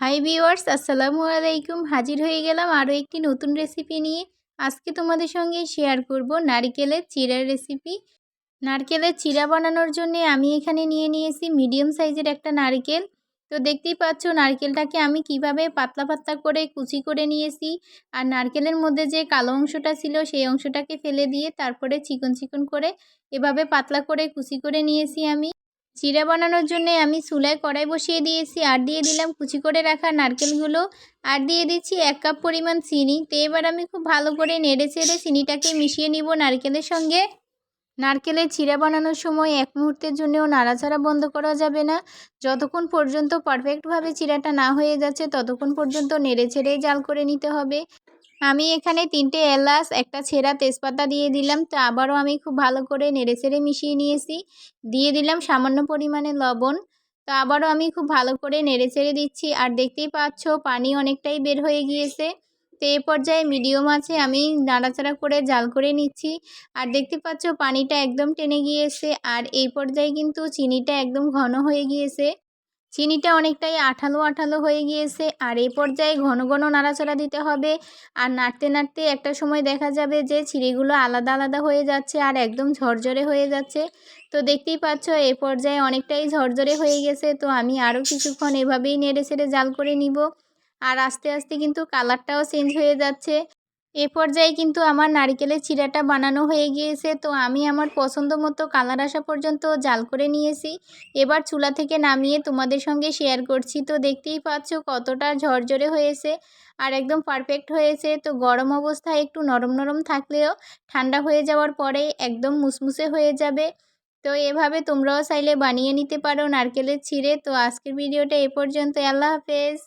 High viewers আসসালামু আলাইকুম। হাজির হয়ে গেলাম আরও একটি নতুন রেসিপি নিয়ে। আজকে তোমাদের সঙ্গে শেয়ার করব নারকেলের চিড়ার রেসিপি। নারকেলের চিড়া বানানোর জন্য আমি এখানে নিয়ে নিয়েছি মিডিয়াম সাইজের একটা নারকেল। তো দেখতেই পাচ্ছ নারকেলটাকে আমি কীভাবে পাতলা পাতলা করে কুচি করে নিয়েছি। আর নারকেলের মধ্যে যে কালো অংশটা ছিল সেই অংশটাকে ফেলে দিয়ে তারপরে চিকন চিকন করে এভাবে পাতলা করে কুচি করে নিয়েছি আমি। চিড়া বানানোর জন্য আমি চুলায় কড়াই বসিয়ে দিয়েছি। আর দিয়ে দিলাম কুচি করে রাখা নারকেলগুলো। আর দিয়ে দিচ্ছি এক কাপ পরিমাণ চিনি। তো এবার আমি খুব ভালো করে নেড়ে চেড়ে চিনিটাকে মিশিয়ে নিব নারকেলের সঙ্গে। নারকেলের চিড়া বানানোর সময় এক মুহূর্তের জন্যও নাড়াচাড়া বন্ধ করা যাবে না। যতক্ষণ পর্যন্ত পারফেক্টভাবে চিড়াটা না হয়ে যাচ্ছে, ততক্ষণ পর্যন্ত নেড়ে ছেড়েই জাল করে নিতে হবে। আমি এখানে তিনটে এলাচ, একটা ছেঁড়া তেজপাতা দিয়ে দিলাম। তো আবারও আমি খুব ভালো করে নেড়ে ছেড়ে মিশিয়ে নিয়েছি। দিয়ে দিলাম সামান্য পরিমাণে লবণ। তো আবারও আমি খুব ভালো করে নেড়ে ছেড়ে দিচ্ছি। আর দেখতেই পাচ্ছ, পানি অনেকটাই বের হয়ে গিয়েছে। তো এ পর্যায়ে মিডিয়াম আছে আমি নাড়াচাড়া করে জাল করে নিচ্ছি। আর দেখতে পাচ্ছ, পানিটা একদম টেনে গিয়েছে। আর এই পর্যায়ে কিন্তু চিনিটা একদম ঘন হয়ে গিয়েছে। চিনিটা অনেকটাই আঠালো আঠালো হয়ে গিয়েছে। আর এই পর্যায়ে ঘন ঘন নাড়াচাড়া দিতে হবে। আর নাড়তে নাড়তে একটা সময় দেখা যাবে যে চিড়িগুলো আলাদা আলাদা হয়ে যাচ্ছে আর একদম ঝরঝরে হয়ে যাচ্ছে। তো দেখতেই পাচ্ছ, এ পর্যায়ে অনেকটাই ঝরঝরে হয়ে গেছে। তো আমি আরও কিছুক্ষণ এভাবেই নেড়ে ছেড়ে জাল করে নিব। আর আস্তে আস্তে কিন্তু কালারটাও চেঞ্জ হয়ে যাচ্ছে। এ পর্যায়ে কিন্তু আমার নারিকেলের চিড়াটা বানানো হয়ে গিয়েছে। তো আমি আমার পছন্দ মতো কালার আসা পর্যন্ত জাল করে নিয়েছি। এবার চুলা থেকে নামিয়ে তোমাদের সঙ্গে শেয়ার করছি। তো দেখতেই পাচ্ছ কতটা ঝরঝরে হয়েছে আর একদম পারফেক্ট হয়েছে। তো গরম অবস্থায় একটু নরম নরম থাকলেও ঠান্ডা হয়ে যাওয়ার পরে একদম মুসমুসে হয়ে যাবে। তো এভাবে তোমরাও চাইলে বানিয়ে নিতে পারো নারকেলের ছিঁড়ে। তো আজকের ভিডিওটা এ পর্যন্ত আল্লাহ হাফেজ।